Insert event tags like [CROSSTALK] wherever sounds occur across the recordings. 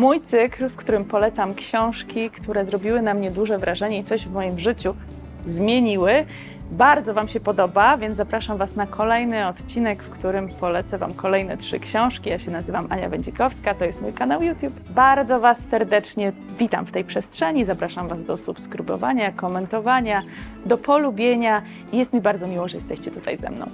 Mój cykl, w którym polecam książki, które zrobiły na mnie duże wrażenie i coś w moim życiu zmieniły. Bardzo Wam się podoba, więc zapraszam Was na kolejny odcinek, w którym polecę Wam kolejne trzy książki. Ja się nazywam Ania Wędzikowska, to jest mój kanał YouTube. Bardzo Was serdecznie witam w tej przestrzeni. Zapraszam Was do subskrybowania, komentowania, do polubienia jest mi bardzo miło, że jesteście tutaj ze mną.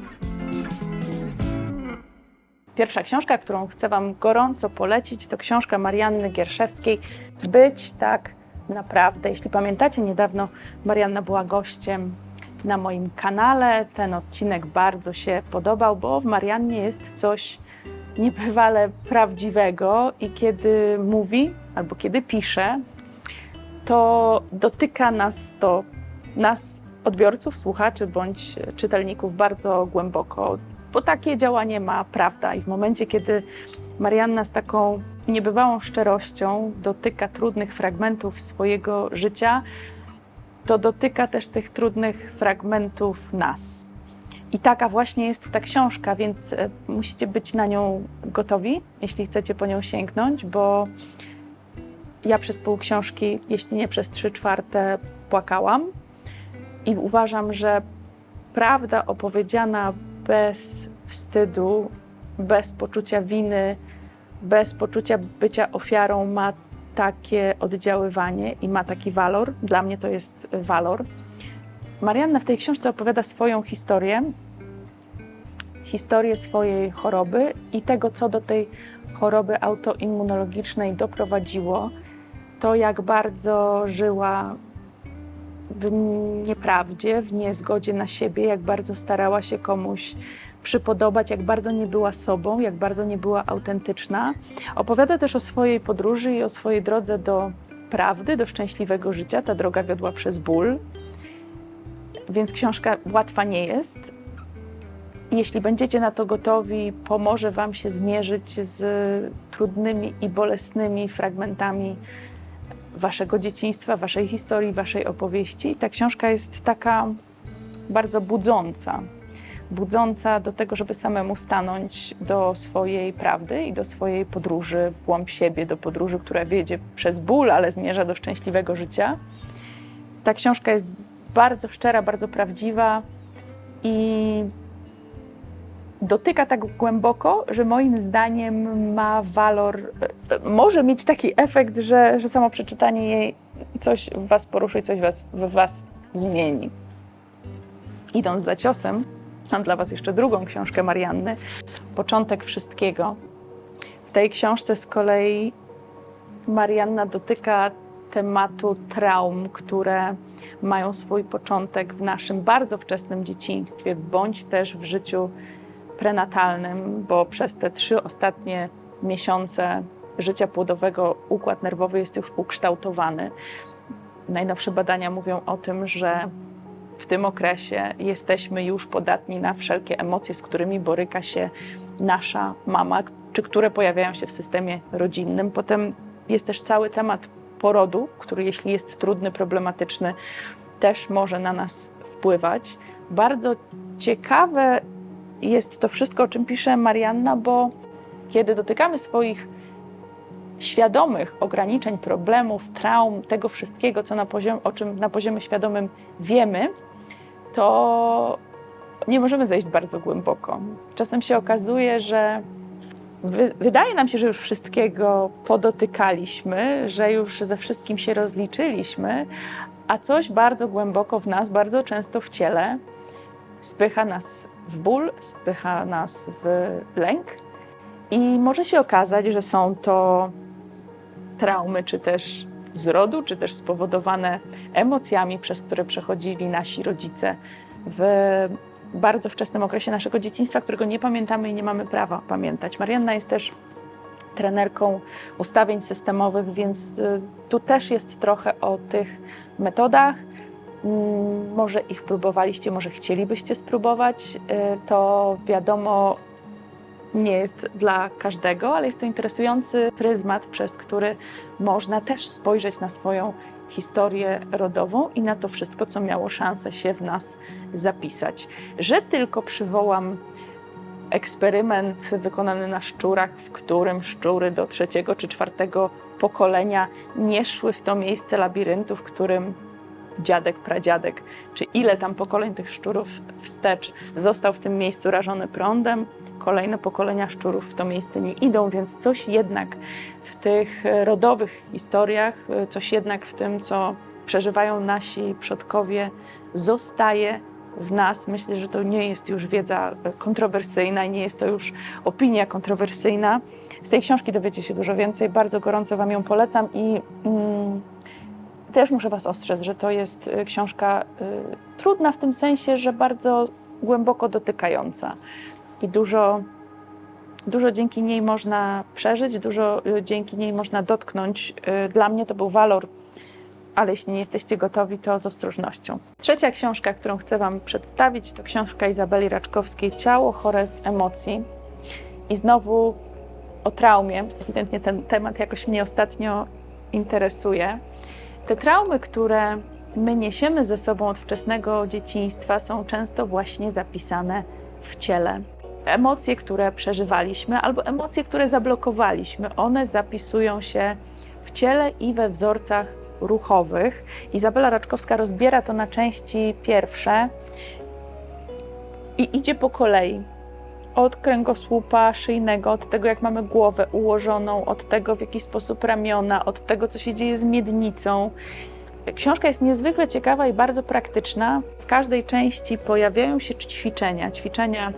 Pierwsza książka, którą chcę Wam gorąco polecić, to książka Marianny Gierszewskiej Być tak naprawdę. Jeśli pamiętacie, niedawno Marianna była gościem na moim kanale. Ten odcinek bardzo się podobał, bo w Mariannie jest coś niebywale prawdziwego i kiedy mówi albo kiedy pisze, to dotyka nas to, nas odbiorców, słuchaczy bądź czytelników bardzo głęboko, bo takie działanie ma prawda. I w momencie, kiedy Marianna z taką niebywałą szczerością dotyka trudnych fragmentów swojego życia, to dotyka też tych trudnych fragmentów nas. I taka właśnie jest ta książka, więc e, musicie być na nią gotowi, jeśli chcecie po nią sięgnąć, bo ja przez pół książki, jeśli nie przez trzy czwarte, płakałam. I uważam, że prawda opowiedziana bez wstydu, bez poczucia winy, bez poczucia bycia ofiarą ma takie oddziaływanie i ma taki walor. Dla mnie to jest walor. Marianna w tej książce opowiada swoją historię, historię swojej choroby i tego, co do tej choroby autoimmunologicznej doprowadziło. To, jak bardzo żyła w nieprawdzie, w niezgodzie na siebie, jak bardzo starała się komuś przypodobać, jak bardzo nie była sobą, jak bardzo nie była autentyczna. Opowiada też o swojej podróży i o swojej drodze do prawdy, do szczęśliwego życia. Ta droga wiodła przez ból, więc książka łatwa nie jest. Jeśli będziecie na to gotowi, pomoże Wam się zmierzyć z trudnymi i bolesnymi fragmentami Waszego dzieciństwa, Waszej historii, Waszej opowieści. Ta książka jest taka bardzo budząca, budząca do tego, żeby samemu stanąć do swojej prawdy i do swojej podróży w głąb siebie, do podróży, która wiedzie przez ból, ale zmierza do szczęśliwego życia. Ta książka jest bardzo szczera, bardzo prawdziwa i dotyka tak głęboko, że moim zdaniem ma walor, e, może mieć taki efekt, że, że samo przeczytanie jej coś w Was poruszy, coś was, w Was zmieni. Idąc za ciosem, Mam dla Was jeszcze drugą książkę Marianny, Początek Wszystkiego. W tej książce z kolei Marianna dotyka tematu traum, które mają swój początek w naszym bardzo wczesnym dzieciństwie, bądź też w życiu prenatalnym, bo przez te trzy ostatnie miesiące życia płodowego układ nerwowy jest już ukształtowany. Najnowsze badania mówią o tym, że w tym okresie jesteśmy już podatni na wszelkie emocje, z którymi boryka się nasza mama, czy które pojawiają się w systemie rodzinnym. Potem jest też cały temat porodu, który jeśli jest trudny, problematyczny, też może na nas wpływać. Bardzo ciekawe jest to wszystko, o czym pisze Marianna, bo kiedy dotykamy swoich świadomych ograniczeń, problemów, traum, tego wszystkiego, co na poziom, o czym na poziomie świadomym wiemy, to nie możemy zejść bardzo głęboko. Czasem się okazuje, że wy, wydaje nam się, że już wszystkiego podotykaliśmy, że już ze wszystkim się rozliczyliśmy, a coś bardzo głęboko w nas, bardzo często w ciele, spycha nas w ból, spycha nas w lęk. I może się okazać, że są to traumy, czy też z rodu, czy też spowodowane emocjami, przez które przechodzili nasi rodzice w bardzo wczesnym okresie naszego dzieciństwa, którego nie pamiętamy i nie mamy prawa pamiętać. Marianna jest też trenerką ustawień systemowych, więc y, tu też jest trochę o tych metodach. Mm, Może ich próbowaliście, może chcielibyście spróbować. Y, To wiadomo, nie jest dla każdego, ale jest to interesujący pryzmat, przez który można też spojrzeć na swoją historię rodową i na to wszystko, co miało szansę się w nas zapisać. Że tylko przywołam eksperyment wykonany na szczurach, w którym szczury do trzeciego czy czwartego pokolenia nie szły w to miejsce labiryntu, w którym dziadek, pradziadek, czy ile tam pokoleń tych szczurów wstecz został w tym miejscu rażony prądem. Kolejne pokolenia szczurów w to miejsce nie idą, więc coś jednak w tych e, rodowych historiach, e, coś jednak w tym, co przeżywają nasi przodkowie, zostaje w nas. Myślę, że to nie jest już wiedza e, kontrowersyjna i nie jest to już opinia kontrowersyjna. Z tej książki dowiecie się dużo więcej. Bardzo gorąco Wam ją polecam i mm, też muszę Was ostrzec, że to jest y, książka y, trudna w tym sensie, że bardzo głęboko dotykająca i dużo, dużo dzięki niej można przeżyć, dużo y, dzięki niej można dotknąć. Y, Dla mnie to był walor, ale jeśli nie jesteście gotowi, to z ostrożnością. Trzecia książka, którą chcę Wam przedstawić, to książka Izabeli Raczkowskiej Ciało chore z emocji. I znowu o traumie. Ewidentnie ten temat jakoś mnie ostatnio interesuje. Te traumy, które my niesiemy ze sobą od wczesnego dzieciństwa, są często właśnie zapisane w ciele. Emocje, które przeżywaliśmy, albo emocje, które zablokowaliśmy, one zapisują się w ciele i we wzorcach ruchowych. Izabela Raczkowska rozbiera to na części pierwsze i idzie po kolei. Od kręgosłupa szyjnego, od tego, jak mamy głowę ułożoną, od tego, w jaki sposób ramiona, od tego, co się dzieje z miednicą. Książka jest niezwykle ciekawa i bardzo praktyczna. W każdej części pojawiają się ćwiczenia, ćwiczenia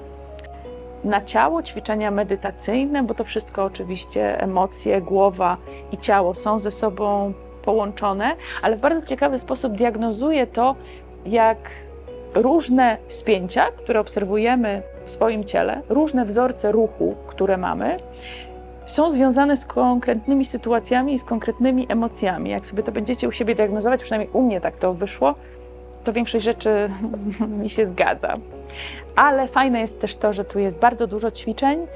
na ciało, ćwiczenia medytacyjne, bo to wszystko oczywiście emocje, głowa i ciało są ze sobą połączone, ale w bardzo ciekawy sposób diagnozuje to, jak różne spięcia, które obserwujemy w swoim ciele, różne wzorce ruchu, które mamy, są związane z konkretnymi sytuacjami i z konkretnymi emocjami. Jak sobie to będziecie u siebie diagnozować, przynajmniej u mnie tak to wyszło, to większość rzeczy [LAUGHS] mi się zgadza. Ale fajne jest też to, że tu jest bardzo dużo ćwiczeń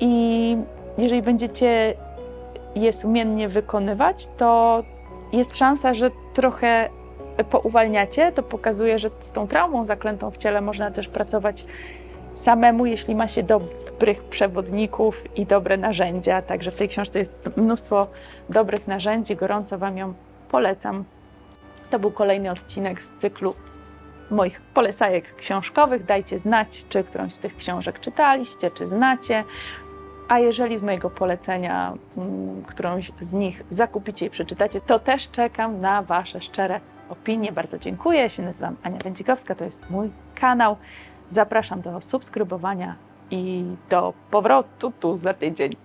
i jeżeli będziecie je sumiennie wykonywać, to jest szansa, że trochę pouwalniacie. To pokazuje, że z tą traumą zaklętą w ciele można też pracować samemu, jeśli ma się dobrych przewodników i dobre narzędzia. Także w tej książce jest mnóstwo dobrych narzędzi. Gorąco Wam ją polecam. To był kolejny odcinek z cyklu moich polecajek książkowych. Dajcie znać, czy którąś z tych książek czytaliście, czy znacie. A jeżeli z mojego polecenia mm, którąś z nich zakupicie i przeczytacie, to też czekam na Wasze szczere opinie. Bardzo dziękuję. Ja się nazywam Ania Wędzikowska, to jest mój kanał. Zapraszam do subskrybowania i do powrotu tu za tydzień.